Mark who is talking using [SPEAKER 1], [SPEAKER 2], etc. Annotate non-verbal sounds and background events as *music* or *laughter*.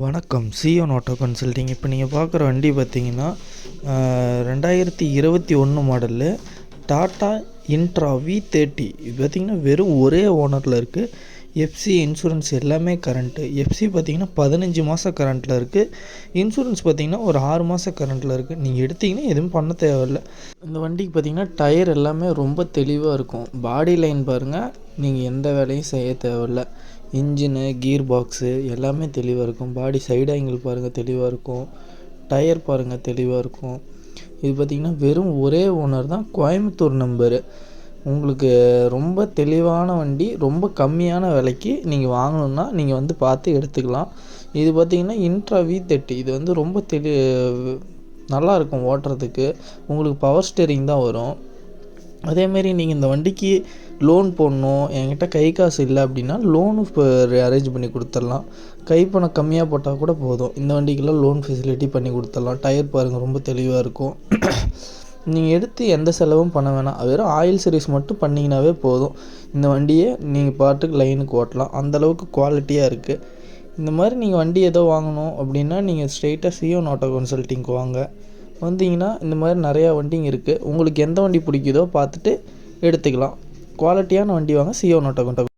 [SPEAKER 1] வணக்கம். Zion auto consulting இப்போ நீங்கள் பார்க்குற வண்டி பார்த்தீங்கன்னா ரெண்டாயிரத்தி இருபத்தி ஒன்று model Tata intra V thirty இது பார்த்தீங்கன்னா வெறும் ஒரே ஓனரில் இருக்குது எஃப்சி இன்சூரன்ஸ் எல்லாமே கரண்ட்டு எஃப்சி பார்த்தீங்கன்னா பதினஞ்சு மாதம் கரண்ட்டில் இருக்குது இன்சூரன்ஸ் பார்த்திங்கன்னா ஒரு ஆறு மாதம் கரண்ட்டில் இருக்குது நீங்கள் எடுத்தீங்கன்னா எதுவும் பண்ண தேவையில்ல. இந்த வண்டிக்கு பார்த்தீங்கன்னா டயர் எல்லாமே ரொம்ப தெளிவாக இருக்கும். பாடி லைன் பாருங்கள் நீங்கள் எந்த வேலையும் செய்ய தேவையில்ல. இன்ஜினு கீர் பாக்ஸு எல்லாமே தெளிவாக இருக்கும். பாடி சைடு ஆங்கிள் பாருங்கள் தெளிவாக இருக்கும். டயர் பாருங்கள் தெளிவாக இருக்கும். இது பார்த்திங்கன்னா வெறும் ஒரே ஓனர் தான். கோயம்புத்தூர் நம்பரு. உங்களுக்கு ரொம்ப தெளிவான வண்டி ரொம்ப கம்மியான விலைக்கு நீங்கள் வாங்கணுன்னா நீங்கள் வந்து பார்த்து எடுத்துக்கலாம். இது பார்த்திங்கன்னா இன்ட்ரா வி தேர்ட்டி இது வந்து ரொம்ப தெளி நல்லா இருக்கும் ஓட்டுறதுக்கு. உங்களுக்கு பவர் ஸ்டேரிங் தான் வரும். அதேமாரி நீங்கள் இந்த வண்டிக்கு லோன் போடணும் என்கிட்ட கை காசு இல்லை அப்படின்னா லோனு இப்போ அரேஞ்ச் பண்ணி கொடுத்துர்லாம் கை பணம் கம்மியாக போட்டால் கூட போதும். இந்த வண்டிக்கெல்லாம் லோன் ஃபெசிலிட்டி பண்ணி கொடுத்துர்லாம் டயர் பாருங்கள் ரொம்ப தெளிவாக இருக்கும். *clears throat* நீங்கள் எடுத்து எந்த செலவும் பண்ண வேணாம். வெறும் ஆயில் சர்வீஸ் மட்டும் பண்ணிங்கனாவே போதும். இந்த வண்டியை நீங்கள் பாட்டுக்கு லைனுக்கு ஓட்டலாம். அந்தளவுக்கு குவாலிட்டியாக இருக்குது இந்த மாதிரி நீங்கள் வண்டி ஏதோ வாங்கணும் அப்படின்னா நீங்கள் ஸ்ட்ரெயிட்டாக சியோன் ஆட்டோ கன்சல்ட்டிங்க்கு வாங்க. வந்தீங்கன்னா இந்த மாதிரி நிறையா வண்டிங்க இருக்குது உங்களுக்கு எந்த வண்டி பிடிக்குதோ பார்த்துட்டு எடுத்துக்கலாம். குவாலிட்டியான வண்டி வாங்க சியோன் ஆட்டோ கன்சல்ட்